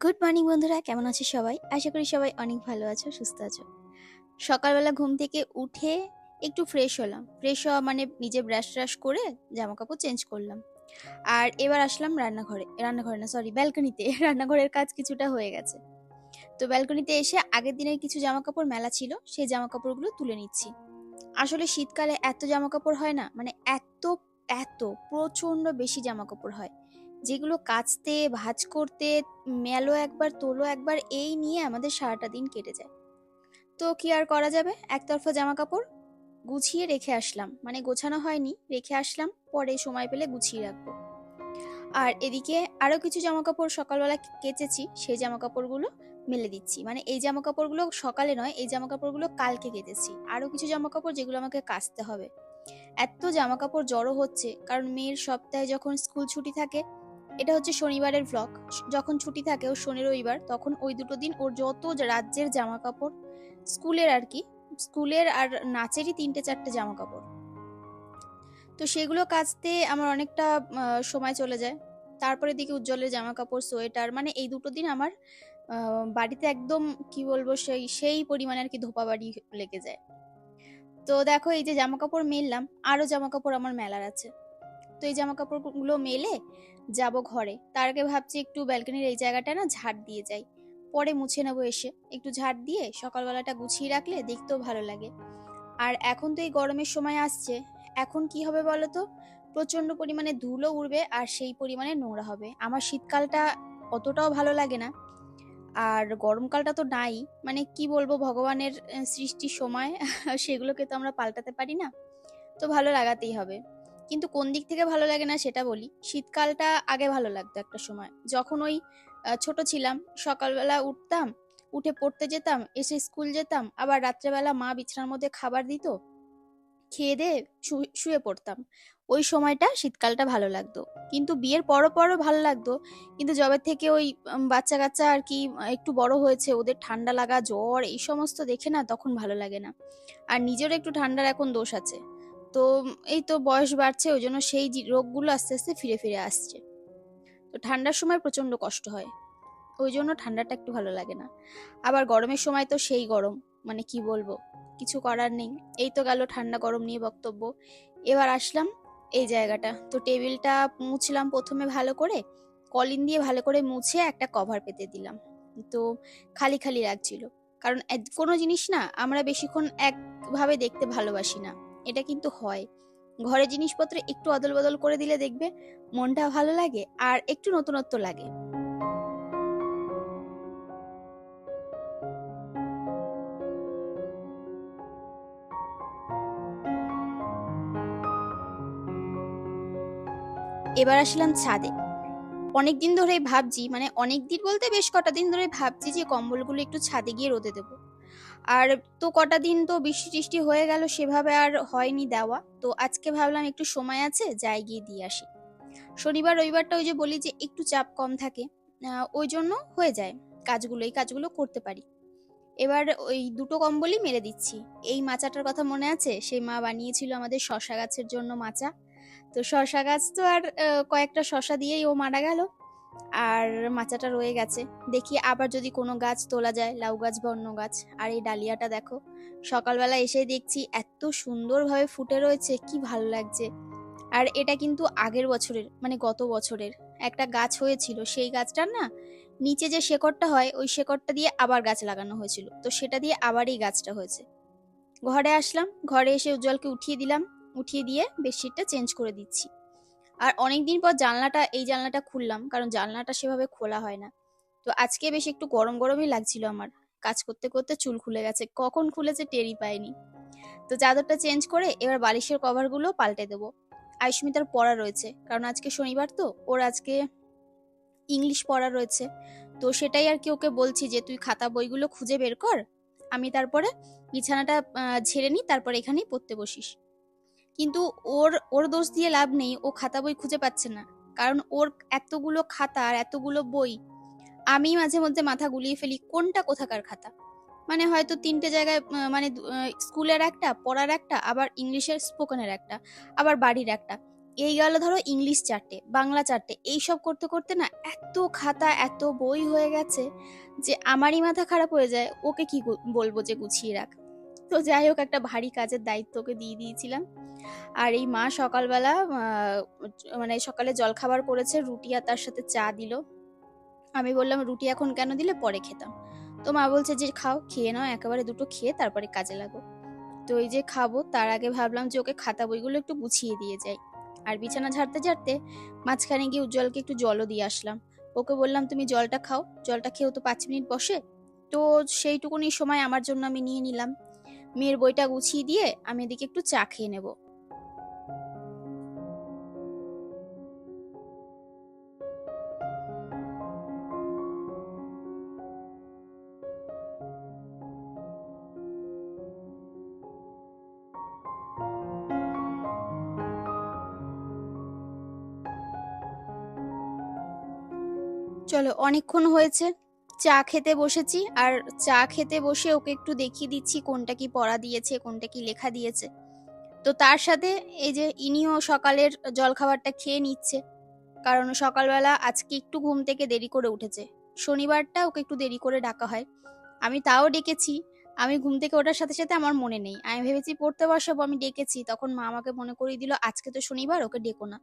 Good morning বন্ধুরা। কেমন আছো সবাই? আশা করি সবাই অনেক ভালো আছো, সুস্থ আছো। সকালবেলা ঘুম থেকে উঠে একটু ফ্রেশ হলাম। ফ্রেশ হওয়া মানে নিজে ব্রাশ ট্রাশ করে জামা কাপড় চেঞ্জ করলাম। আর এবার আসলাম রান্নাঘরে। রান্নাঘরে না সরি ব্যালকনিতে রান্নাঘরের কাজ কিছুটা হয়ে গেছে। তো ব্যালকনিতে এসে আগের দিনের কিছু জামা কাপড় মেলা ছিল, সেই জামা কাপড়গুলো তুলে নিচ্ছি। আসলে শীতকালে এত জামা কাপড় হয় না মানে এত এত প্রচণ্ড বেশি জামা কাপড় হয়। যেগুলো কাচতে, ভাঁজ করতে মেলো একবার, তোলো একবার, এই নিয়ে আমাদের সারাটা দিন কেটে যায়। তো কি আর করা যাবে? একতরফা জামা কাপড় গুছিয়ে রেখে আসলাম। মানে গোছানো হয়নি, রেখে আসলাম। পরে সময় পেলে গুছিয়ে রাখব। আর এদিকে আরও কিছু জামা কাপড় সকালবেলা কেচেছি। সেই জামা কাপড়গুলো মেলে দিচ্ছি। মানে এই জামা কাপড়গুলো সকালে নয়, এই জামা কাপড়গুলো কালকে কেটেছি আরও কিছু জামা কাপড় যেগুলো আমাকে কাচতে হবে। এত জামা কাপড় জড়ো হচ্ছে। কারণ মেয়ের সপ্তাহে যখন স্কুল ছুটি থাকে এটা হচ্ছে শনিবারের ভ্লগ যখন ছুটি থাকে ও শনি রবিবার, তখন ওই দুটো দিন ওর যত রাজ্যের জামা কাপড় স্কুলের আর কি, স্কুলের আর নাচেরই তিনটে চারটে জামা কাপড় তো সেগুলো কাচতে আমার অনেকটা সময় চলে যায়। তারপরে দিকে উজ্জ্বলের জামা কাপড় সোয়েটার মানে এই দুটো দিন আমার বাড়িতে একদম কি বলব, সেই সেই পরিমাণে আর কি ধোপা বাড়ি লেগে যায়। তো দেখো এই যে জামা কাপড় মেললাম, আরও জামা কাপড় আমার মেলার আছে। তো এই জামা কাপড়গুলো মেলে যাব ঘরে। তার আগে ভাবছি একটু ব্যালকনির এই জায়গাটা না ঝাড় দিয়ে যাই। পরে মুছে নেব এসে। একটু ঝাড় দিয়ে সকালবেলাটা গুছিয়ে রাখলে দেখতেও ভালো লাগে। আর এখন তো এই গরমের সময় আসছে। এখন কি হবে বলো তো প্রচণ্ড পরিমাণে ধুলো উড়বে আর সেই পরিমাণে নোংরা হবে। আমার শীতকালটা অতটাও ভালো লাগে না। আর গরমকালটা তো নাই। মানে কি বলব ভগবানের সৃষ্টির সময়, সেগুলোকে তো আমরা পাল্টাতে পারি না। তো ভালো লাগাতেই হবে। কিন্তু কোন দিক থেকে ভালো লাগে না সেটা বলি। শীতকালটা আগে ভালো লাগতো একটা সময়। যখন ওই ছোট ছিলাম, সকালবেলা উঠতাম, উঠে পড়তে যেতাম, এসে স্কুল যেতাম, আবার রাত্রেবেলা মা বিছানার মধ্যে খাবার দিত, খেয়ে দিয়ে শুয়ে পড়তাম। ওই সময়টা শীতকালটা ভালো লাগতো। কিন্তু বিয়ের পরও পরও ভালো লাগতো। কিন্তু যবে থেকে ওই বাচ্চা কাচ্চা আর কি একটু বড় হয়েছে, ওদের ঠান্ডা লাগা, জ্বর, এই সমস্ত দেখে না তখন ভালো লাগে না। আর নিজেরও একটু ঠান্ডার এখন দোষ আছে। তো এই তো বয়স বাড়ছে ওই জন্য সেই রোগগুলো আস্তে আস্তে ফিরে ফিরে আসছে। তো ঠান্ডার সময় প্রচণ্ড কষ্ট হয় ওই জন্য ঠান্ডাটা একটু ভালো লাগে না। আবার গরমের সময় তো সেই গরম মানে কি বলব, কিছু করার নেই। এই তো গেল ঠান্ডা গরম নিয়ে বক্তব্য। এবার আসলাম এই জায়গাটা। তো টেবিলটা মুছলাম প্রথমে ভালো করে, কলিন দিয়ে ভালো করে মুছে একটা কভার পেতে দিলাম। তো খালি খালি লাগছিল। কারণ কোনো জিনিস না, আমরা বেশিক্ষণ একভাবে দেখতে ভালোবাসি না। এটা কিন্তু হয়। ঘরে জিনিসপত্র একটু অদল বদল করে দিলে দেখবে মনটা ভালো লাগে আর একটু নতুনত্ব লাগে। এবার আসলাম ছাদে। অনেক দিন ধরেই ভাবছি মানে অনেক দিন বলতে বেশ কটা দিন ধরে ভাবছি যে কম্বলগুলো একটু ছাদে গিয়ে রোদে দেবো। আর তো কটা দিন তো বৃষ্টি টিষ্টি হয়ে গেল, সেভাবে আর হয়নি দেওয়া। তো আজকে ভাবলাম একটু সময় আছে, যাই গিয়ে দিয়ে আসি। শনিবার, রবিবারটা ওই যে বলি যে একটু চাপ কম থাকে ওই জন্য হয়ে যায়। কাজগুলো, এই কাজগুলো করতে পারি। এবার ওই দুটো কম্বলই মেরে দিচ্ছি। এই মাচাটার কথা মনে আছে? সেই মা বানিয়েছিল আমাদের শশা গাছের জন্য মাচা। তো শশা গাছ তো আর কয়েকটা শশা দিয়েই ও মারা গেল। আর মাচাটা রয়ে গেছে। দেখি আবার যদি কোনো গাছ তোলা যায়, লাউ গাছ বা অন্য গাছ। আর এই ডালিয়াটা দেখো, সকালবেলা এসে দেখছি এত সুন্দরভাবে ফুটে রয়েছে, কি ভালো লাগছে। আর এটা কিন্তু আগের বছরের মানে গত বছরের। একটা গাছ হয়েছিল, সেই গাছটার না নিচে যে শেকড়টা হয়, ওই শেকড়টা দিয়ে আবার গাছ লাগানো হয়েছিল। তো সেটা দিয়ে আবার এই গাছটা হয়েছে। ঘরে আসলাম, ঘরে এসে উজ্জ্বলকে উঠিয়ে দিলাম, উঠিয়ে দিয়ে বেডশিটটা চেঞ্জ করে দিচ্ছি। আর অনেকদিন পর জানলাটা, এই জানলাটা খুললাম, কারণ জানলাটা সেভাবে খোলা হয় না। তো আজকে বেশ একটু গরম গরমই লাগছিল আমার। কাজ করতে করতে চুল খুলে গেছে। কখন খুলেছে টেরি পাইনি। তো চাদরটা চেঞ্জ করে এবার বালিশের কভারগুলো পাল্টে দেবো। আয়ুষ্মিতার পড়া রয়েছে, কারণ আজকে শনিবার তো, ওর আজকে ইংলিশ পড়া রয়েছে। তো সেটাই আর কি ওকে বলছি যে, তুই খাতা বইগুলো খুঁজে বের কর, আমি তারপরে বিছানাটা ঝেড়ে নিই, তারপর এখানেই পড়তে বসিস। কিন্তু ওর ওর দোষ দিয়ে লাভ নেই, ও খাতা বই খুঁজে পাচ্ছে না। কারণ ওর এতগুলো খাতা আর এতগুলো বই, আমি মাঝে মধ্যে মাথা গুলিয়ে ফেলি, কোনটা কোথাকার খাতা? মানে হয়তো তিনটে জায়গায় মানে স্কুলের একটা, পড়ার একটা, আবার ইংলিশের স্পোকেনের একটা, আবার বাড়ির একটা। এই গেল ধরো ইংলিশ চারটে, বাংলা চারটে, এইসব করতে করতে না এত খাতা, এত বই হয়ে গেছে যে আমারই মাথা খারাপ হয়ে যায়, ওকে কি বলব যে গুছিয়ে রাখ। তো যাই হোক, একটা ভারী কাজের দায়িত্ব ওকে দিয়ে দিয়েছিলাম। আর এই মা সকালবেলা মানে সকালে জলখাবার করেছে, রুটি আর তার সাথে চা দিল। আমি বললাম, রুটি এখন কেন দিলে? পরে খেতাম। তো মা বলছে, যে খাও, খেয়ে নাও, একেবারে দুটো খেয়ে তারপরে কাজে লাগো। তো এই যে খাব, তার আগে ভাবলাম যে ওকে খাতা বইগুলো একটু গুছিয়ে দিয়ে যাই। আর বিছানা ঝাড়তে ঝাড়তে মাঝখানে গিয়ে উজ্জ্বলকে একটু জলও দিয়ে আসলাম। ওকে বললাম, তুমি জলটা খাও, জলটা খেয়েও তো পাঁচ মিনিট বসে? তো সেইটুকুনি সময় আমার জন্য আমি নিয়ে নিলাম। মেয়ের বইটা গুছিয়ে দিয়ে আমি এদিকে একটু চা খেয়ে নেব। চলো অনেকক্ষণ হয়েছে। চা খেতে বসেছি আর চা খেতে বসে ওকে একটু দেখিয়ে দিচ্ছি কোনটা কি পড়া দিয়েছে, কোনটা কি লেখা দিয়েছে। তো তার সাথে এই যে ইনিও সকালের জলখাবারটা খেয়ে নিচ্ছে, কারণ সকালবেলা আজকে একটু ঘুম থেকে দেরি করে উঠেছে। শনিবারটা ওকে একটু দেরি করে ডাকা হয়। আমি তাও ডেকেছি, আমি ঘুম থেকে ওঠার সাথে সাথে আমার মনে নেই। আমি ভেবেছি পড়তে বসাবো, আমি ডেকেছি, তখন মা আমাকে মনে করিয়ে দিল, আজকে তো শনিবার, ওকে ডেকো না।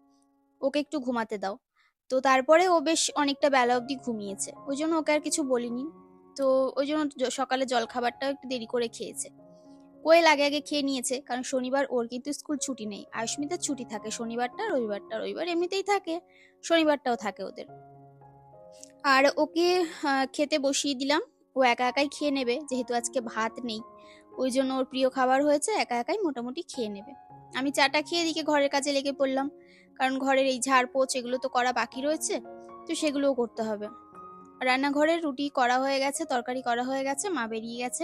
ওকে একটু ঘুমাতে দাও। তো তারপরে ও বেশ অনেকটা বেলা অবধি ঘুমিয়েছে। ওই জন্য ওকে আর কিছু বলিনি। তো ওই জন্য সকালে জলখাবারটাও একটু দেরি করে খেয়েছে। কোয়েল আগে আগে খেয়ে নিয়েছে, কারণ শনিবার ওর কিন্তু স্কুল ছুটি নেই। আয়ুষ্মিতার ছুটি থাকে শনিবারটা, রবিবারটা, রবিবার এমনিতেই থাকে, শনিবারটাও থাকে ওদের। আর ওকে খেতে বসিয়ে দিলাম। ও একা একাই খেয়ে নেবে, যেহেতু আজকে ভাত নেই। ওই জন্য ওর প্রিয় খাবার হয়েছে, একা একাই মোটামুটি খেয়ে নেবে। আমি চাটা খেয়ে এদিকে ঘরের কাজে লেগে পড়লাম। কারণ ঘরের এই ঝাড় পোছ এগুলো তো করা বাকি রয়েছে, তো সেগুলোও করতে হবে। রান্নাঘরে রুটি করা হয়ে গেছে, তরকারি করা হয়ে গেছে, মা বেরিয়ে গেছে।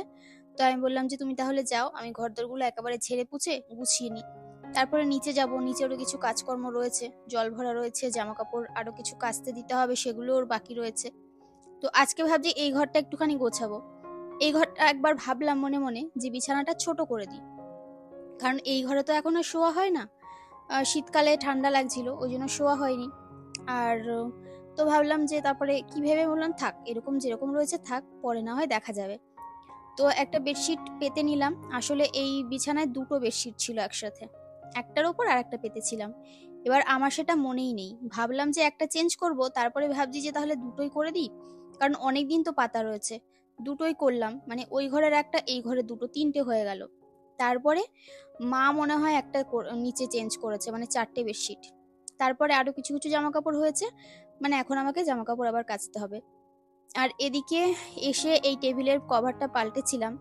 তো আমি বললাম যে, তুমি তাহলে যাও, আমি ঘরদোরগুলো একেবারে ঝেড়ে পুছে গুছিয়ে নিই। তারপরে নিচে যাব নিচেরও কিছু কাজকর্ম রয়েছে, জল ভরা রয়েছে জামা কাপড় আরও কিছু কাচতে দিতে হবে, সেগুলো ওর বাকি রয়েছে। তো আজকে ভাবছি এই ঘরটা একটুখানি গোছাবো। এই ঘরটা একবার ভাবলাম মনে মনে যে, বিছানাটা ছোট করে দিই। কারণ এই ঘরে তো এখন আর শোয়া হয় না। শীতকালে ঠান্ডা লাগছিল, ওই জন্য শোয়া হয়নি। আর, তো ভাবলাম যে তারপরে কি ভেবে বললাম, থাক, এরকম যেরকম রয়েছে থাক, পরে না হয় দেখা যাবে। তো একটা বেডশিট পেতে নিলাম, আসলে এই বিছানায় দুটো বেডশিট ছিল একসাথে, একটার ওপর আর একটা পেতেছিলাম এবার আমার সেটা মনেই নেই, ভাবলাম যে একটা চেঞ্জ করব, তারপরে ভাবছি যে তাহলে দুটোই করে দিই, কারণ অনেক দিন তো পাতা রয়েছে। দুটোই করলাম মানে ওই ঘরের একটা, এই ঘরে দুটো, তিনটে হয়ে গেল। তারপরে মা মনে হয় একটা নিচে চেঞ্জ করেছে মানে চারটে বেডশিট তারপরে আরও কিছু কিছু জামা কাপড় হয়েছে মানে এখন আমাকে জামা কাপড় আবার কাচতে হবে। আর এদিকে এসে এই টেবিলের কভারটা পাল্টেছিলাম।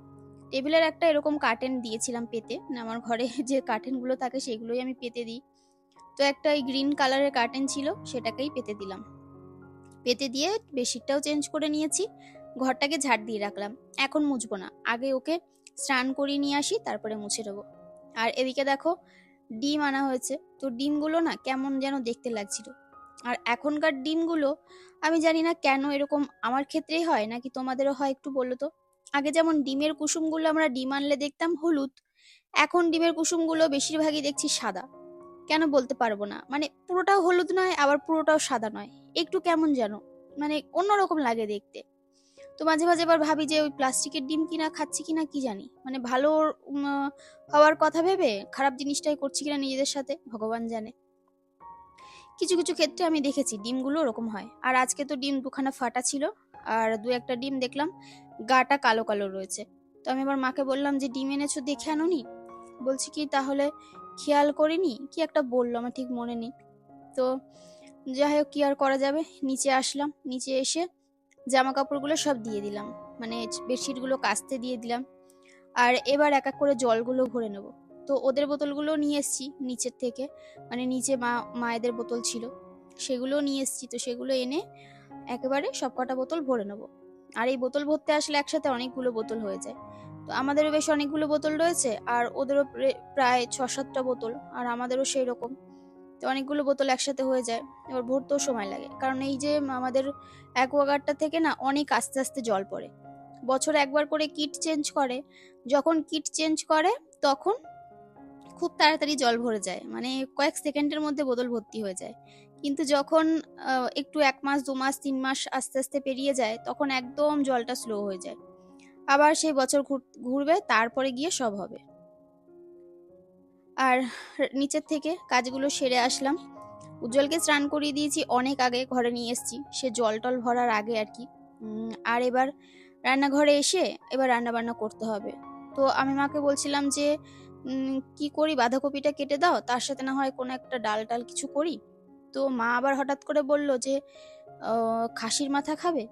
টেবিলের একটা এরকম কার্টেন দিয়েছিলাম পেতে মানে আমার ঘরে যে কার্টেনগুলো থাকে সেগুলোই আমি পেতে দিই। তো একটা এই গ্রিন কালারের কার্টেন ছিল, সেটাকেই পেতে দিলাম। পেতে দিয়ে বেডশিটটাও চেঞ্জ করে নিয়েছি, ঘরটাকে ঝাড় দিয়ে রাখলাম। এখন মুছবো না। আগে ওকে স্নান করিয়ে নিয়ে আসি, তারপরে মুছে দেবো। আর এদিকে দেখো, ডিম আনা হয়েছে। তো ডিমগুলো না কেমন যেন দেখতে লাগছিল। আর এখনকার ডিমগুলো আমি জানি না কেন এরকম আমার ক্ষেত্রেই হয়, নাকি তোমাদেরও হয় একটু বলো তো? আগে যেমন ডিমের কুসুমগুলো আমরা ডিম আনলে দেখতাম হলুদ, এখন ডিমের কুসুমগুলো বেশিরভাগই দেখছি সাদা। কেন বলতে পারব না? মানে পুরোটাও হলুদ নয়, আবার পুরোটাও সাদা নয়। একটু কেমন যেন মানে অন্যরকম লাগে দেখতে। তো মাঝে মাঝে এবার ভাবি যে ওই প্লাস্টিকের ডিম কিনা, খাচ্ছি কিনা, কি জানি? মানে ভালো হওয়ার কথা ভেবে খারাপ জিনিসটাই করছি কিনা নিজেদের সাথে, ভগবান জানে। কিছু কিছু ক্ষেত্রে আমি দেখেছি ডিমগুলো ওরকম হয়। আর আজকে তো ডিম দুখানা ফাটা ছিল, আর দু একটা ডিম দেখলাম গাটা কালো কালো রয়েছে। তো আমি আবার মাকে বললাম যে, ডিম এনেছো দেখে আনোনি? বলছি কি, তাহলে খেয়াল করিনি, কি একটা বলল আমার ঠিক মনে নেই। তো যাই হোক কি আর করা যাবে? নিচে আসলাম, নিচে এসে জামা কাপড়গুলো সব দিয়ে দিলাম। মানে বেডশিটগুলো কাচতে দিয়ে দিলাম। আর এবার এক এক করে জলগুলো ভরে নেব। তো ওদের বোতলগুলো নিয়ে এসেছি নিচের থেকে। মানে নিচে মা, মায়েদের বোতল ছিল। সেগুলোও নিয়ে এসেছি। তো সেগুলো এনে একেবারে সব কটা বোতল ভরে নেব। আর এই বোতল ভরতে আসলে একসাথে অনেকগুলো বোতল হয়ে যায়। তো আমাদেরও বেশ অনেকগুলো বোতল রয়েছে। আর ওদেরও প্রায় ছ সাতটা বোতল। আর আমাদেরও সেই রকম। তো অনেকগুলো বোতল একসাথে হয়ে যায়, এবার ভরতেও সময় লাগে। কারণ এই যে আমাদের অ্যাকোয়াগার্ডটা থেকে না অনেক আস্তে আস্তে জল পড়ে। বছরে একবার করে কিট চেঞ্জ করে, যখন কিট চেঞ্জ করে, তখন খুব তাড়াতাড়ি জল ভরে যায়। মানে কয়েক সেকেন্ডের মধ্যে বোতল ভর্তি হয়ে যায়। কিন্তু যখন একটু এক মাস, দু মাস, তিন মাস আস্তে আস্তে পেরিয়ে যায়, তখন একদম জলটা স্লো হয়ে যায়। আবার সেই বছর ঘুর- ঘুরবে, তারপরে গিয়ে সব হবে। আর নিচের থেকে কাজগুলো সেরে আসলাম। উজ্জ্বলকে স্নান করিয়ে দিয়েছি, অনেক আগে ঘরে নিয়ে এসেছি। সে জল টল ভরার আগে আর কি। আর এবার রান্নাঘরে এসে এবার রান্না বান্না করতে হবে। তো আমি মাকে বলছিলাম যে কি করি? বাঁধাকপিটা কেটে দাও, তার সাথে না হয় কোনো একটা ডাল টাল কিছু করি। তো মা আবার হঠাৎ করে বলল যে খাসির মাথা খাবে?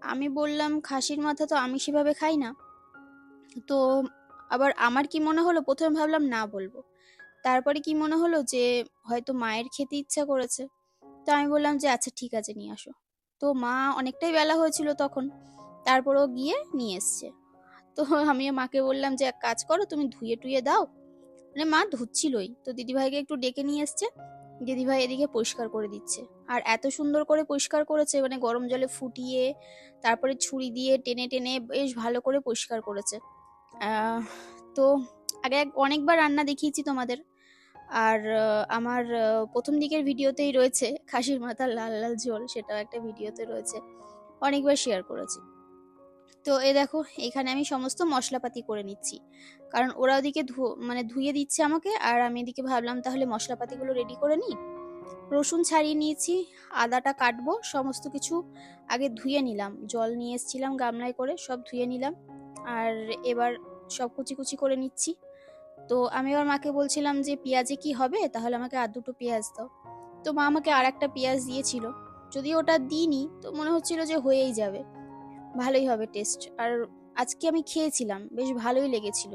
আমি বললাম, খাসির মাথা তো আমি সেভাবে খাই না। তো আবার আমার কি মনে হলো? প্রথমে ভাবলাম, না বলব। তারপরে কি মনে হলো যে হয়তো মায়ের খেতে ইচ্ছা করেছে? তো আমি বললাম যে আচ্ছা ঠিক আছে, নিয়ে আসো। তো মা অনেকটাই বেলা হয়েছিল তখন। তারপরও গিয়ে নিয়ে এসছে। তো আমি মাকে বললাম যে, এক কাজ করো, তুমি ধুয়ে টুয়ে দাও। মানে মা ধুচ্ছিলই। তো দিদিভাইকে একটু ডেকে নিয়ে এসছে। দিদিভাই এদিকে পরিষ্কার করে দিচ্ছে। আর এত সুন্দর করে পরিষ্কার করেছে মানে গরম জলে ফুটিয়ে, তারপরে ছুরি দিয়ে টেনে টেনে বেশ ভালো করে পরিষ্কার করেছে। তো আগে অনেকবার রান্না দেখিয়েছি তোমাদের। আর আমার প্রথম দিকের ভিডিওতেই রয়েছে খাসির মাথার লাল লাল ঝোল, সেটাও একটা ভিডিওতে রয়েছে। অনেকবার শেয়ার করেছি। তো এ দেখো, এখানে আমি সমস্ত মশলাপাতি করে নিচ্ছি। কারণ ওরা ওদিকে মানে ধুয়ে দিচ্ছে আমাকে, আর আমি এদিকে ভাবলাম তাহলে মশলাপাতিগুলো রেডি করে নিই। রসুন ছাড়িয়ে নিয়েছি, আদাটা কাটবো, সমস্ত কিছু আগে ধুয়ে নিলাম। জল নিয়ে এসেছিলাম গামলায় করে, সব ধুয়ে নিলাম। আর এবার সব কুচি কুচি করে নিচ্ছি। তো আমি এবার মাকে বলছিলাম যে, পেঁয়াজে কি হবে? তাহলে আমাকে আর দুটো পেঁয়াজ দাও। তো মা আমাকে আর একটা পেঁয়াজ দিয়েছিল। যদি ওটা দিইনি, তো মনে হচ্ছিল যে হয়েই যাবে। ভালোই হবে টেস্ট আর আজকে আমি খেয়েছিলাম, বেশ ভালোই লেগেছিল।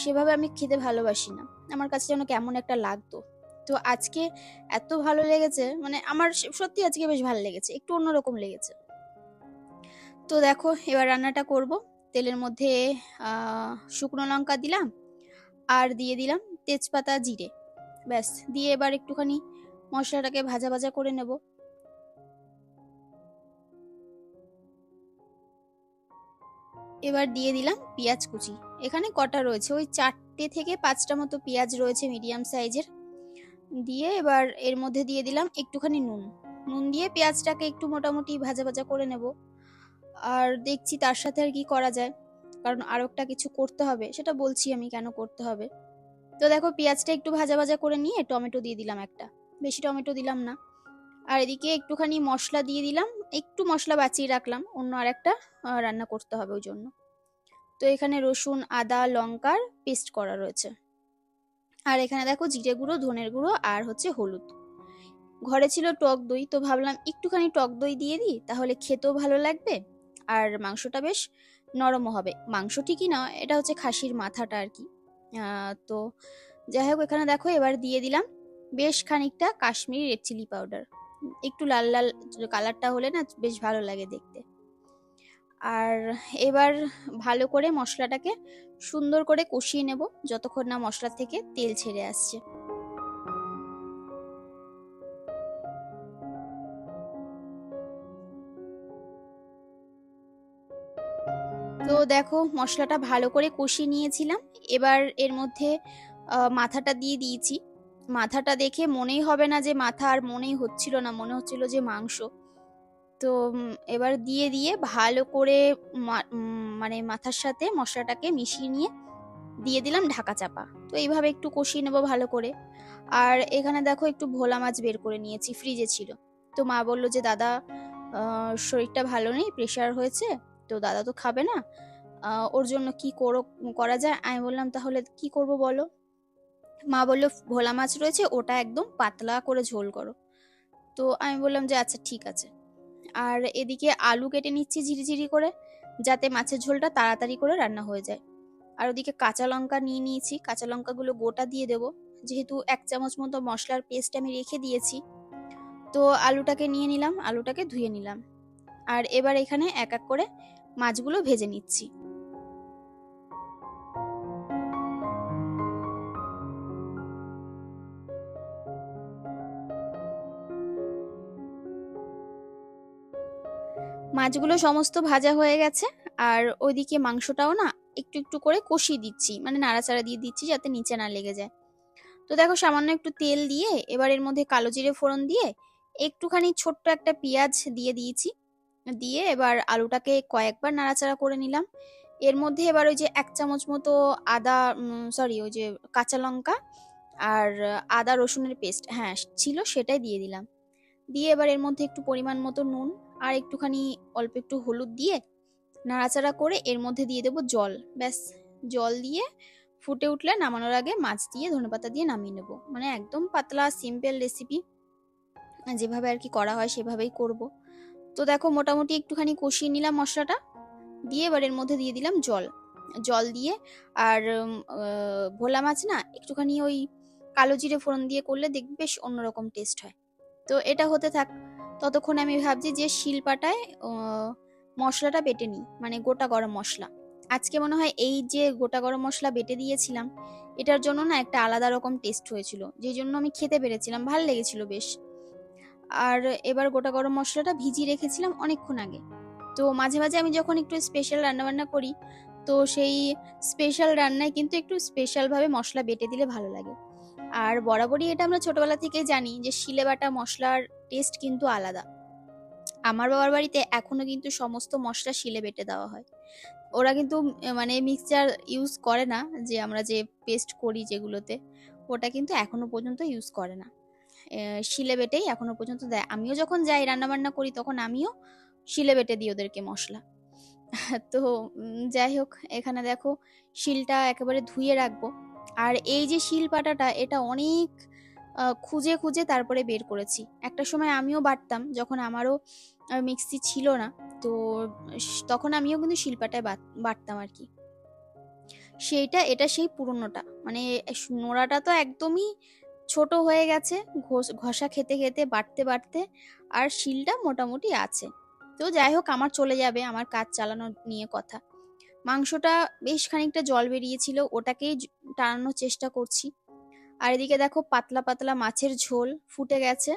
সেভাবে আমি খেতে ভালোবাসি না। আমার কাছে যেন কেমন একটা লাগতো। তো আজকে এত ভালো লেগেছে মানে আমার সত্যি আজকে বেশ ভালো লেগেছে, একটু অন্যরকম লেগেছে। তো দেখো, এবার রান্নাটা করব। তেলের মধ্যে শুকনো লঙ্কা দিলাম। আর দিয়ে দিলাম তেজপাতা জিরে। ব্যাস, দিয়ে এবার একটুখানি মশলাটাকে ভাজা ভাজা করে নেব। এবার দিয়ে দিলাম পেঁয়াজ কুচি। এখানে কটা রয়েছে? ওই চারটে থেকে পাঁচটা মতো পেঁয়াজ রয়েছে মিডিয়াম সাইজের। দিয়ে এবার এর মধ্যে দিয়ে দিলাম একটুখানি নুন। নুন দিয়ে পেঁয়াজটাকে একটু মোটামুটি ভাজা ভাজা করে নেব। আর দেখছি তার সাথে আর কি করা যায়। কারণ আরও একটা কিছু করতে হবে, সেটা বলছি আমি কেন করতে হবে। তো দেখো পেঁয়াজটা একটু ভাজা ভাজা করে নিয়ে টমেটো দিয়ে দিলাম একটা। বেশি টমেটো দিলাম না। আর এদিকে একটুখানি মশলা দিয়ে দিলাম, একটু মশলা বাঁচিয়ে রাখলাম, অন্য আর একটা রান্না করতে হবে ওই জন্য। তো এখানে রসুন, আদা, লঙ্কার পেস্ট করা রয়েছে। আর এখানে দেখো জিরে গুঁড়ো, ধনের গুঁড়ো আর হচ্ছে হলুদ। ঘরে ছিল টক দই, তো ভাবলাম একটুখানি টক দই দিয়ে দিই, তাহলে খেতেও ভালো লাগবে। আর মাংসটা বেশ নরমও হবে। মাংস ঠিকই না, এটা হচ্ছে খাসির মাথাটা আর কি। তো যাই হোক, এখানে দেখো, এবার দিয়ে দিলাম বেশ খানিকটা কাশ্মীরি রেড চিলি পাউডার একটু লাল লাল কালারটা হলে না বেশ ভালো লাগে দেখতে। আর এবার ভালো করে মশলাটাকে সুন্দর করে কষিয়ে নেব, যতক্ষণ না মশলা থেকে তেল ছেড়ে আসছে। দেখো মশলাটা ভালো করে কষিয়ে নিয়েছিলাম। এবার এর মধ্যে মাথাটা দিয়ে দিয়েছি। মাথাটা দেখে মনেই হবে না যে মাথা আর মনেই হচ্ছিল না, মনে হচ্ছিল যে মাংস। তো এবার দিয়ে দিয়ে ভালো করে মানে মাথার সাথে মশলাটাকে মিশিয়ে নিয়ে দিয়ে দিলাম ঢাকা চাপা। তো এইভাবে একটু কষিয়ে নেব ভালো করে। আর এখানে দেখো একটু ভোলা মাছ বের করে নিয়েছি, ফ্রিজে ছিল। তো মা বলল যে, দাদা শরীরটা ভালো নেই প্রেশার হয়েছে, তো দাদা তো খাবে না। ওর জন্য কি করো, করা যায়? আমি বললাম, তাহলে কি করব বলো? মা বলল, ভোলা মাছ রয়েছে, ওটা একদম পাতলা করে ঝোল করো। তো আমি বললাম যে আচ্ছা ঠিক আছে। আর এদিকে আলু কেটে নিচ্ছি ঝিরিঝিরি করে, যাতে মাছের ঝোলটা তাড়াতাড়ি করে রান্না হয়ে যায়। আর ওদিকে কাঁচা লঙ্কা নিয়ে নিয়েছি, কাঁচা লঙ্কাগুলো গোটা দিয়ে দেবো। যেহেতু এক চামচ মতো মশলার পেস্ট আমি রেখে দিয়েছি, তো আলুটাকে নিয়ে নিলাম, আলুটাকে ধুয়ে নিলাম। আর এবার এখানে এক এক করে মাছগুলো ভেজে নিচ্ছি। মাছগুলো সমস্ত ভাজা হয়ে গেছে, আর ওইদিকে মাংসটাও না একটু একটু করে কষিয়ে দিচ্ছি মানে নাড়াচাড়া দিয়ে দিচ্ছি যাতে নিচে না লেগে যায়। তো দেখো সামান্য একটু তেল দিয়ে, এবার এর মধ্যে কালো জিরে ফোড়ন দিয়ে একটুখানি ছোট্ট একটা পেঁয়াজ দিয়ে দিয়েছি। দিয়ে এবার আলুটাকে কয়েকবার নাড়াচাড়া করে নিলাম। এর মধ্যে এবার ওই যে এক চামচ মতো আদা সরি ওই যে কাঁচা লঙ্কা আর আদা রসুনের পেস্ট হ্যাঁ ছিল সেটাই দিয়ে দিলাম। দিয়ে এবার এর মধ্যে একটু পরিমাণ মতো নুন আর একটুখানি অল্প একটু হলুদ দিয়ে নাড়াচাড়া করে এর মধ্যে দিয়ে দেবো জল। ব্যাস, জল দিয়ে ফুটে উঠলে নামানোর আগে মাছ দিয়ে ধনেপাতা দিয়ে নামিয়ে নেব। মানে একদম পাতলা সিম্পল রেসিপি যেভাবে আর কি করা হয় সেভাবেই করব। তো দেখো মোটামুটি একটুখানি কষিয়ে নিলাম মশলাটা। দিয়ে এবার এর মধ্যে দিয়ে দিলাম জল। জল দিয়ে আর ভোলা মাছ না একটুখানি ওই কালো জিরে ফোড়ন দিয়ে করলে দেখবি বেশ অন্যরকম টেস্ট হয়। তো এটা হতে থাক ততক্ষণ আমি ভাবছি যে শিলপাটায় মশলাটা বেটে নিই মানে গোটা গরম মশলা। আজকে মনে হয় এই যে গোটা গরম মশলা বেটে দিয়েছিলাম, এটার জন্য না একটা আলাদা রকম টেস্ট হয়েছিল, যেই জন্য আমি খেতে পেরেছিলাম, ভালো লেগেছিল বেশ। আর এবার গোটা গরম মশলাটা ভিজিয়ে রেখেছিলাম অনেকক্ষণ আগে। তো মাঝে মাঝে আমি যখন একটু স্পেশাল রান্নাবান্না করি, তো সেই স্পেশাল রান্নায় কিন্তু একটু স্পেশালভাবে মশলা বেটে দিলে ভালো লাগে। আর বরাবরই এটা আমরা ছোটবেলা থেকে জানি যে শিলে বাটা মশলার টেস্ট কিন্তু আলাদা। আমার বাবার বাড়িতে এখনও কিন্তু সমস্ত মশলা শিলে বেটে দেওয়া হয়। ওরা কিন্তু মানে মিক্সচার ইউজ করে না যে আমরা যে পেস্ট করি যেগুলোতে, ওটা কিন্তু এখনও পর্যন্ত ইউজ করে না। শিলে বেটেই এখনও পর্যন্ত দেয়। আমিও যখন যাই রান্নাবান্না করি তখন আমিও শিলে বেটে দিই ওদেরকে মশলা। তো যাই হোক, এখানে দেখো শিলটা একেবারে ধুয়ে রাখব। আর এই যে শিল পাটাটা এটা অনেক খুঁজে খুঁজে তারপরে বের করেছি। একটা সময় আমিও বাটতাম, যখন আমারও মিক্সি ছিল না, তো তখন আমিও কিন্তু শিলপাটায় বাটতাম আর কি। সেইটা, এটা সেই পুরনোটা। মানে নোড়াটা তো একদমই ছোট হয়ে গেছে, ঘষা খেতে খেতে, বাটতে বাড়তে আর শিলটা মোটামুটি আছে। তো যাই হোক, আমার চলে যাবে, আমার কাজ চালানো নিয়ে কথা। মাংসটা বেশ খানিকটা জল বেরিয়েছিল, ওটাকেই টানানোর চেষ্টা করছি। আর এদিকে দেখো পাতলা পাতলা মাছের ঝোল ফুটে গেছে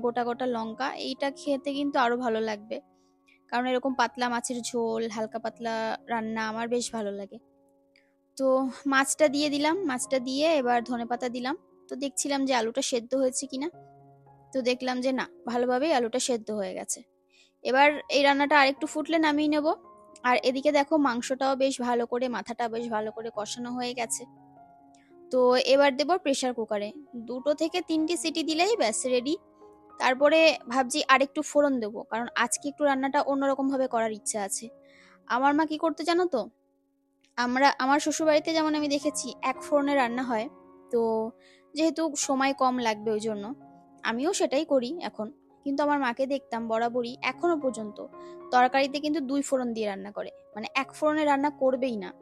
গোটা গোটা লঙ্কা। এইটা খেতে কিন্তু আরও ভালো লাগবে। কারণ এরকম পাতলা মাছের ঝোল, হালকা পাতলা রান্না আমার বেশ ভালো লাগে। তো মাছটা দিয়ে দিলাম, মাছটা দিয়ে এবার ধনে পাতা দিলাম। তো দেখছিলাম যে আলুটা সেদ্ধ হয়েছে কিনা। তো দেখলাম যে না, ভালোভাবেই আলুটা সেদ্ধ হয়ে গেছে। এবার এই রান্নাটা আরেকটু ফুটলে নামিয়ে নেব। আর এদিকে দেখো মাংসটাও বেশ ভালো করে, মাথাটা বেশ ভালো করে কষানো হয়ে গেছে। তো এবার দেব প্রেশার কুকারে দুটো থেকে তিনটি সিটি দিলেই ব্যাস রেডি তারপরে ভাবছি আরেকটু ফোড়ন দেবো, কারণ আজকে একটু রান্নাটা অন্যরকম ভাবে করার ইচ্ছা আছে। আমার মা কি করতে জানো তো? আমরা, আমার শ্বশুরবাড়িতে যেমন আমি দেখেছি, এক ফোড়নে রান্না হয়। তো যেহেতু সময় কম লাগবে ওই জন্য, আমিও সেটাই করি এখন। কিন্তু আমার মাকে দেখতাম বরাবরই এখনও পর্যন্ত। তরকারিতে কিন্তু দুই ফোড়ন দিয়ে রান্না করে। মানে এক ফোড়নে রান্না করবেই না।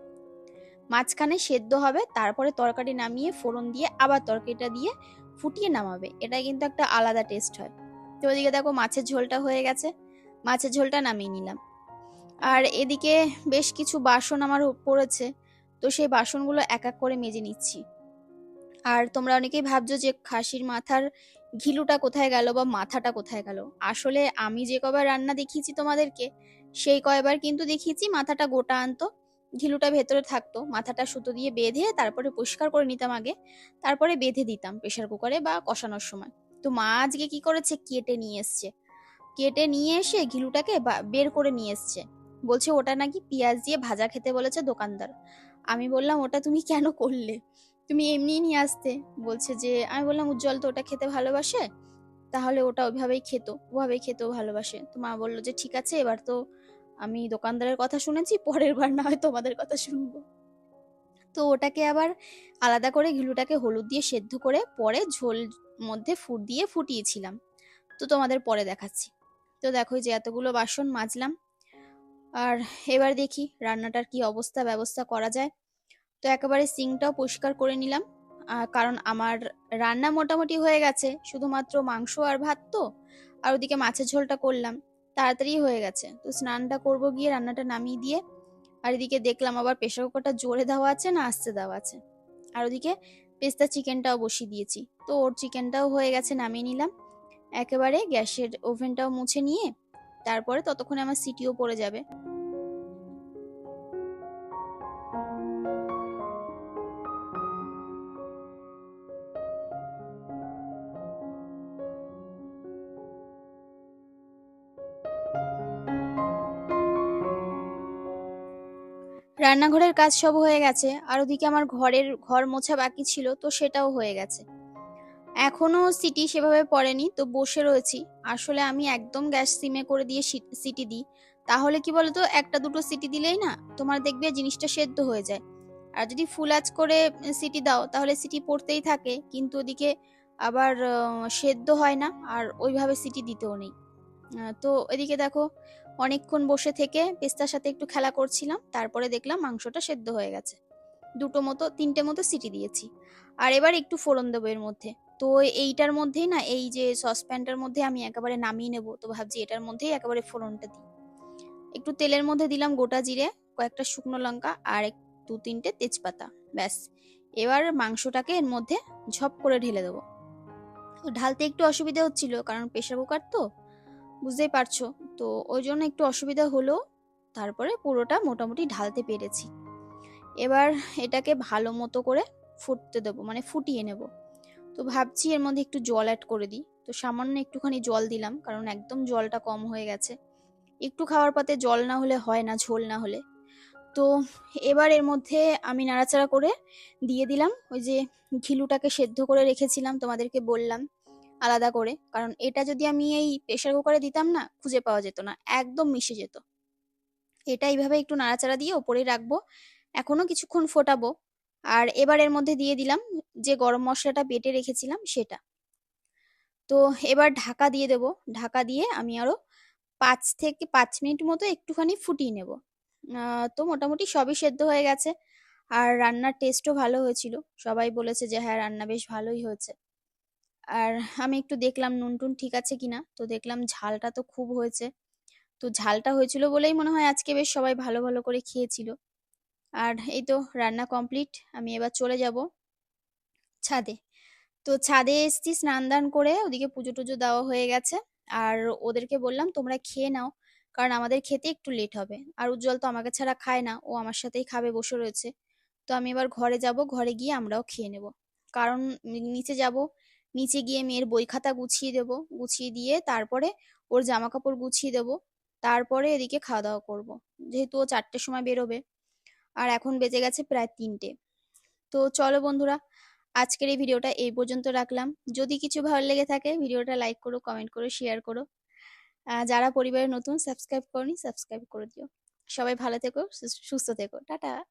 মাঝখানে সেদ্ধ হবে, তারপরে তরকারি নামিয়ে ফোড়ন দিয়ে আবার তরকারিটা দিয়ে ফুটিয়ে নামাবে। এটা কিন্তু একটা আলাদা টেস্ট হয়। তো ওদিকে দেখো মাছের ঝোলটা হয়ে গেছে। মাছের ঝোলটা নামিয়ে নিলাম। আর এদিকে বেশ কিছু বাসন আমার পড়েছে। তো সেই বাসনগুলো এক এক করে মেজে নিচ্ছি। আর তোমরা অনেকেই ভাবছ যে খাসির মাথার ঘিলুটা কোথায় গেল বা মাথাটা কোথায় গেল? আসলে আমি যে কবার রান্না দেখিয়েছি তোমাদেরকে, সেই কয়বার কিন্তু দেখিয়েছি মাথাটা গোটা আনতো, ঘিলুটা ভেতরে থাকতো, মাথাটা সুতো দিয়ে বেঁধে তারপরে পরিষ্কার করে নিতাম আগে, তারপরে বেঁধে দিতাম প্রেশার কুকারে বা কষানোর সময়। তো মা আজকে কি করেছে? কেটে নিয়ে এসছে। কেটে নিয়ে এসে ঘিলুটাকে বের করে নিয়ে এসছে। বলছে, ওটা নাকি পেঁয়াজ দিয়ে ভাজা খেতে বলেছে দোকানদার। আমি বললাম, ওটা তুমি কেন করলে? তুমি এমনি নিয়ে আসতে। বলছে যে, আমি বললাম, উজ্জ্বল তো ওটা খেতে ভালোবাসে? তাহলে ওটা ওইভাবেই খেত ওভাবেই খেতেও ভালোবাসে। তো মা বলল যে, ঠিক আছে, এবার তো আমি দোকানদারের কথা শুনেছি, পরের বার না হয় তোমাদের কথা শুনব। তো ওটাকে আবার আলাদা করে ঘিলুটাকে হলুদ দিয়ে সেদ্ধ করে পরে ঝোল মধ্যে ফুট দিয়ে ফুটিয়েছিলাম। তো তোমাদের পরে দেখাচ্ছি। তো দেখো যে এতগুলো বাসন মাজলাম। আর এবার দেখি রান্নাটার কি অবস্থা, ব্যবস্থা করা যায়। তো একেবারে সিংটাও পরিষ্কার করে নিলাম। কারণ আমার রান্না মোটামুটি হয়ে গেছে, শুধুমাত্র মাংস আর ভাত তো, আর ওদিকে মাছের ঝোলটা করলাম, তাড়াতাড়ি হয়ে গেছে। তো স্নানটা করব গিয়ে রান্নাটা নামিয়ে দিয়ে, আর এদিকে দেখলাম আবার প্রেশার কুকারটা জোরে দেওয়া আছে না আস্তে দেওয়া আছে। আর ওদিকে পেস্তা চিকেনটাও বসিয়ে দিয়েছি। তো ওর চিকেনটাও হয়ে গেছে, নামিয়ে নিলাম। একেবারে গ্যাসের ওভেনটাও মুছে নিয়ে, তারপরে ততক্ষণে আমার সিটিও পড়ে যাবে। রান্নাঘরের কাজ সব হয়ে গেছে, আর ওদিকে আমার ঘরের ঘর মোছা বাকি ছিল, তো সেটাও হয়ে গেছে। এখনও সিটি সেভাবে পড়েনি, তো বসে রয়েছি। আসলে আমি একদম গ্যাস সিমে করে দিয়ে সিটি দিই। তাহলে কি বলতো, একটা দুটো সিটি দিলেই না, তোমার দেখবে জিনিসটা সেদ্ধ হয়ে যায়। আর যদি ফুল আঁচ করে সিটি দাও, তাহলে সিটি পড়তেই থাকে, কিন্তু ওদিকে আবার সেদ্ধ হয় না, আর ওইভাবে সিটি দিতেও নেই। তো এদিকে দেখো অনেকক্ষণ বসে থেকে পেস্তার সাথে একটু খেলা করছিলাম, তারপরে দেখলাম মাংসটা সেদ্ধ হয়ে গেছে। দুটো মতো, তিনটে মতো সিটি দিয়েছি। আর এবার একটু ফোড়ন দেবো এর মধ্যে। তো এইটার মধ্যেই না, এই যে সসপ্যানটার মধ্যে আমি একেবারে নামিয়ে নেব, তো ভাবছি এটার মধ্যেই একেবারে ফোড়নটা দিই। একটু তেলের মধ্যে দিলাম গোটা জিরে, কয়েকটা শুকনো লঙ্কা আর এক, দু, তিনটে তেজপাতা, ব্যাস। এবার মাংসটাকে এর মধ্যে ঝপ করে ঢেলে দেবো। ঢালতে একটু অসুবিধা হচ্ছিল, কারণ প্রেশার কুকার তো বুঝতেই পারছ? তো ওই জন্য একটু অসুবিধা হলো। তারপরে পুরোটা মোটামুটি ঢালতে পেরেছি। এবার এটাকে ভালো মতো করে ফুটতে দেবো মানে ফুটিয়ে নেব। তো ভাবছি এর মধ্যে একটু জল অ্যাড করে দিই। তো সামান্য একটুখানি জল দিলাম, কারণ একদম জলটা কম হয়ে গেছে। একটু খাওয়ার পাতে জল না হলে হয় না, ঝোল না হলে। তো এবার এর মধ্যে আমি নাড়াচাড়া করে দিয়ে দিলাম। ওই যে ঘিলুটাকে সেদ্ধ করে রেখেছিলাম, তোমাদেরকে বললাম। আলাদা করে। কারণ এটা যদি আমি এই প্রেশার কুকারে দিতাম না, খুঁজে পাওয়া যেত না, একদম মিশে যেত। এটা এইভাবে একটু নাড়াচাড়া দিয়ে ওপরে রাখব। এখনও কিছুক্ষণ ফোটাবো। আর এবার এর মধ্যে দিয়ে দিলাম যে গরম মশলাটা বেটে রেখেছিলাম সেটা। তো এবার ঢাকা দিয়ে দেব। ঢাকা দিয়ে আমি আরও পাঁচ থেকে পাঁচ মিনিট মতো একটুখানি ফুটিয়ে নেব। তো মোটামুটি সবই সেদ্ধ হয়ে গেছে। আর রান্নার টেস্টও ভালো হয়েছিল। সবাই বলেছে যে হ্যাঁ রান্না বেশ ভালোই হয়েছে। আর আমি একটু দেখলাম নুন টুন ঠিক আছে কিনা? তো দেখলাম ঝালটা তো খুব হয়েছে। তো ঝালটা হয়েছিল বলেই মনে হয় আজকে বেশ সবাই ভালো ভালো করে খেয়েছিল। আর এই তো রান্না কমপ্লিট, আমি এবার চলে যাব ছাদে। তো ছাদে এসেছি স্নান দান করে, ওদিকে পুজো টুজো দেওয়া হয়ে গেছে। আর ওদেরকে বললাম, তোমরা খেয়ে নাও, কারণ আমাদের খেতে একটু লেট হবে। আর উজ্জ্বল তো আমাকে ছাড়া খায় না, ও আমার সাথেই খাবে, বসে রয়েছে। তো আমি এবার ঘরে যাব, ঘরে গিয়ে আমরাও খেয়ে নেব। কারণ নিচে যাব নিচে গিয়ে মেয়ের বই খাতা গুছিয়ে দেব, গুছিয়ে দিয়ে তারপরে ওর জামা কাপড় গুছিয়ে দেব, তারপরে এদিকে খাওয়া দাওয়া করব। যেহেতু ও চারটের সময় বেরোবে, আর এখন বেজে গেছে প্রায় তিনটে। তো চলো বন্ধুরা, আজকের এই ভিডিওটা এই পর্যন্ত রাখলাম। যদি কিছু ভালো লেগে থাকে, ভিডিওটা লাইক করো, কমেন্ট করো, শেয়ার করো। যারা পরিবারের নতুন, সাবস্ক্রাইব করনি, সাবস্ক্রাইব করে দিও। সবাই ভালো থেকো সুস- সুস্থ থেকো। টাটা!